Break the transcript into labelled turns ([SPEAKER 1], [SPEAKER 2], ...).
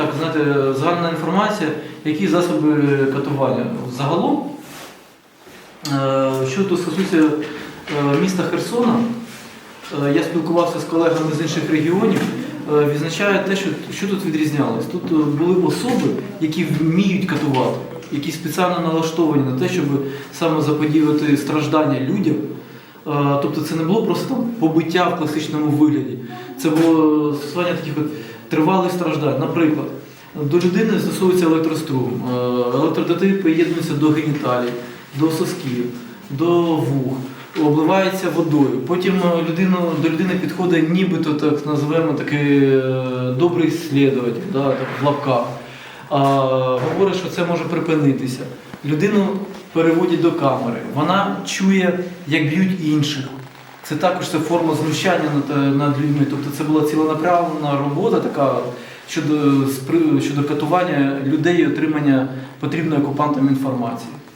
[SPEAKER 1] так, знаєте, загальна інформація, які засоби катування. Загалом, е, що стосується е, міста Херсона, е, я спілкувався з колегами з інших регіонів, відзначає те, що, що тут відрізнялось. Тут були особи, які вміють катувати, які спеціально налаштовані на те, щоб саме заподіяти страждання людям. Тобто це не було просто там побиття в класичному вигляді. Це було стосування таких от тривалих страждань. Наприклад, до людини застосовується електрострум, е, електродати приєднуються до геніталій, до сосків, до вух, обливається водою. Потім е, людину, до людини підходить нібито так називаємо такий е, добрий слідуватель, да, так, в лапках. А, говорить, що це може припинитися. Людину переводять до камери. Вона чує, як б'ють інших. Це також це форма знущання над, е, над людьми. Тобто це була ціленаправлена робота така щодо, спри- щодо катування людей і отримання потрібної окупантам інформації.